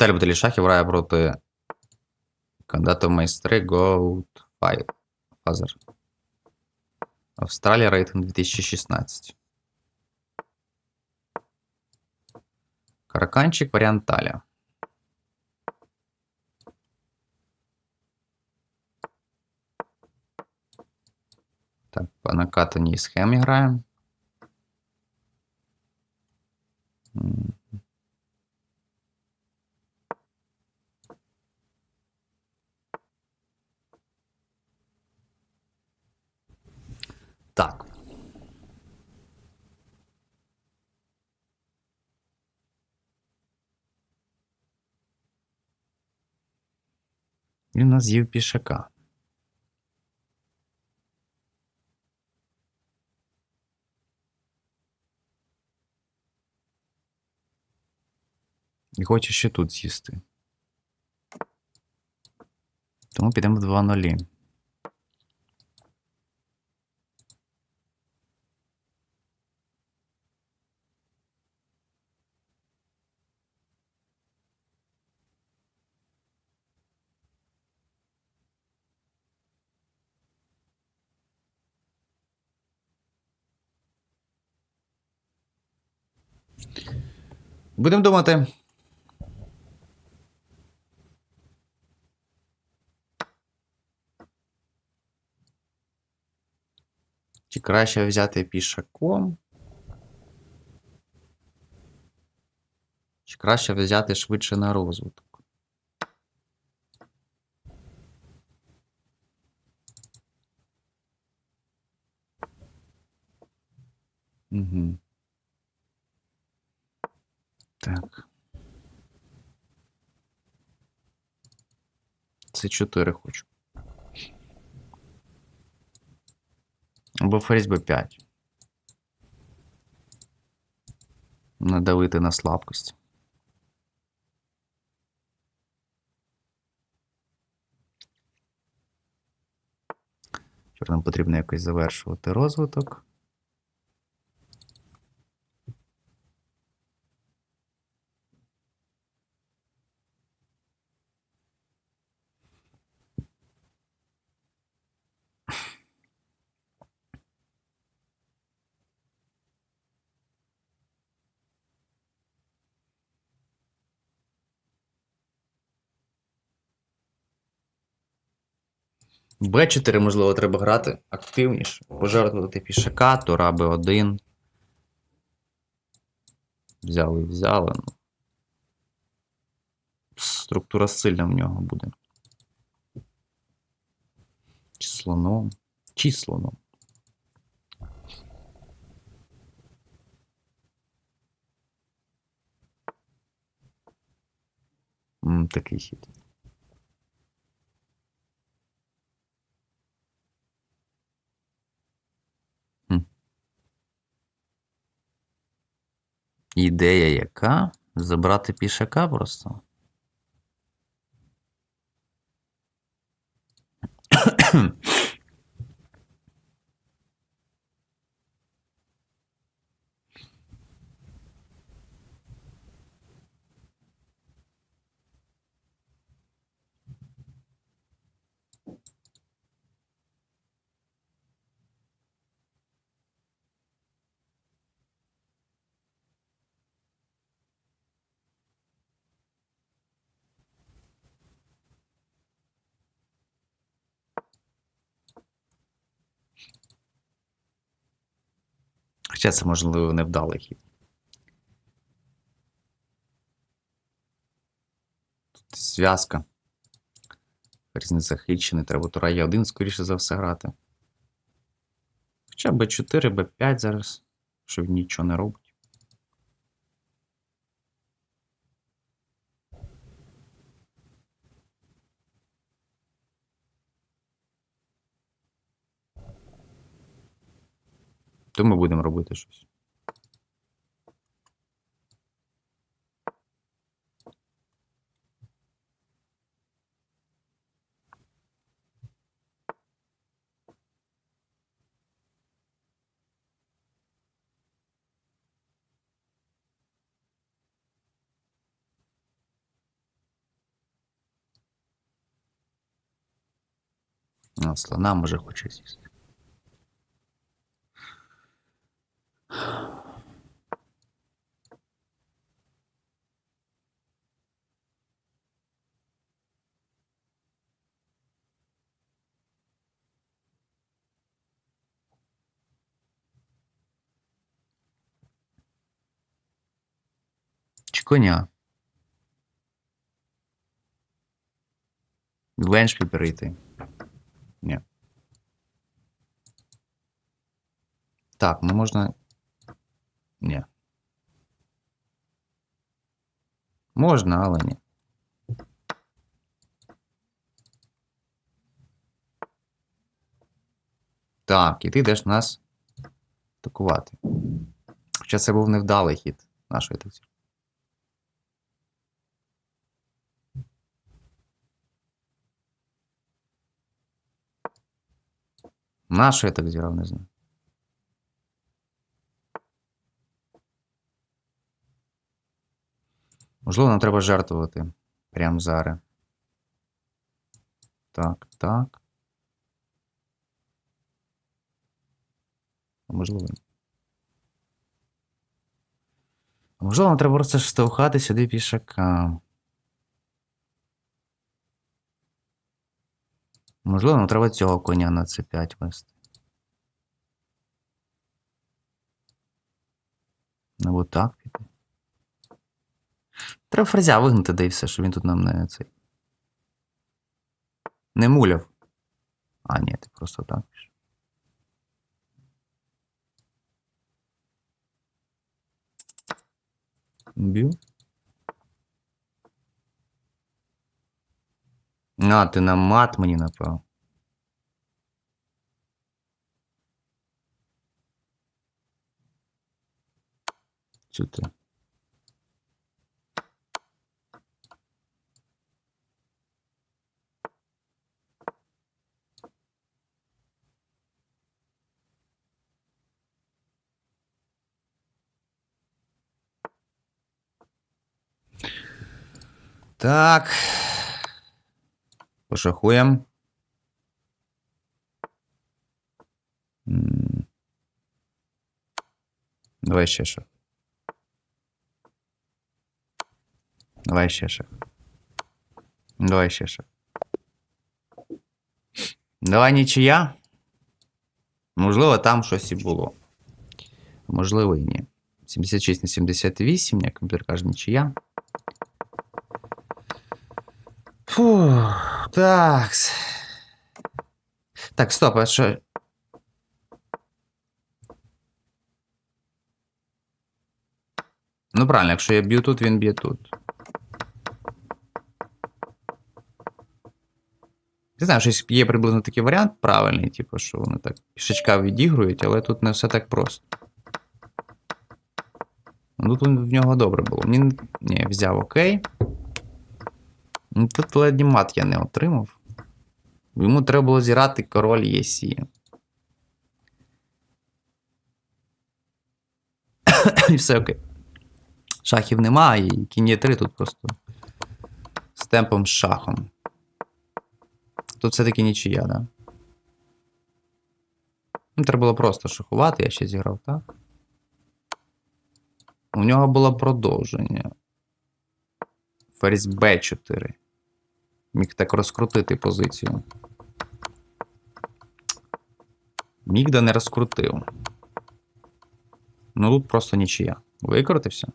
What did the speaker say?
Віталій Баталій Шахів грає проти кандидата в майстри Goat Фазер. Австралія рейтинг 2016. Караканчик варіант Таля. Так, по накатаній схемі граємо. Так. Він нас з'їв пішака. І хоче ще тут з'їсти. Тому підемо в 2 0 Будемо думати. Чи краще взяти пішаком? Чи краще взяти швидше на розвиток? Угу. 24 хочу. Або ферзь Б5. Надавити на слабкості. Чорним потрібно якось завершувати розвиток. Б4, можливо, треба грати активніше. Пожертвувати пішака, Тура Б1. Взяли і взяли. Ну. Структура сильна в нього буде. Чи слоном. Чи слоном. Такий хід. Ідея яка? Забрати пішака просто. Хоча це, можливо, невдалий хід. Тут зв'язка. Ферзь захищений, треба тура Е1, скоріше за все, грати. Хоча Б4, Б5 зараз, що він нічого не робить. то ми будемо робити щось. Слона може хоче з'їсти. Чи коня? В перейти. Ні. Так, ну можна. Ні. Можна, але ні. Так, і ти йдеш нас атакувати. Хоча це був невдалий хід нашої тактики. На я так зіграв, не знаю. Можливо, нам треба жертвувати. Прямо зараз. Так, так. Можливо. А Можливо, нам треба просто штовхати сюди пішака. Можливо, нам треба цього коня на c5 вести. Або так піти. Треба ферзя вигнати, да і все, щоб він тут нам не цей. Не муляв. А, ні, ти просто так пішов. Б'ю. А, ти на мат мені напав. Цю ти. Так. Пошахуємо. Давай ще шах. Давай ще шах. Давай ще шах. Давай нічия. Можливо, там щось і було. Можливо, і ні. 76 на 78, як комп'ютер каже, нічия. Фу, так. Так, стоп, а що. Ну, правильно, якщо я б'ю тут, він б'є тут. Не знаю, щось є приблизно такий варіант правильний, типу, що вони так пішечка відігрують, але тут не все так просто. Ну, тут в нього добре було. Ні, ні, взяв окей. Ну, Тут ледні мат я не отримав. Йому треба було зіграти король ЄСі. І все окей. Шахів нема, і кінь є 3 тут просто з темпом з шахом. Тут все-таки нічия, да? Ну, треба було просто шахувати, я ще зіграв так. У нього було продовження. Ферзь Б4. Міг так розкрутити позицію. Мігда не розкрутив. Ну тут просто нічия. Викрутився.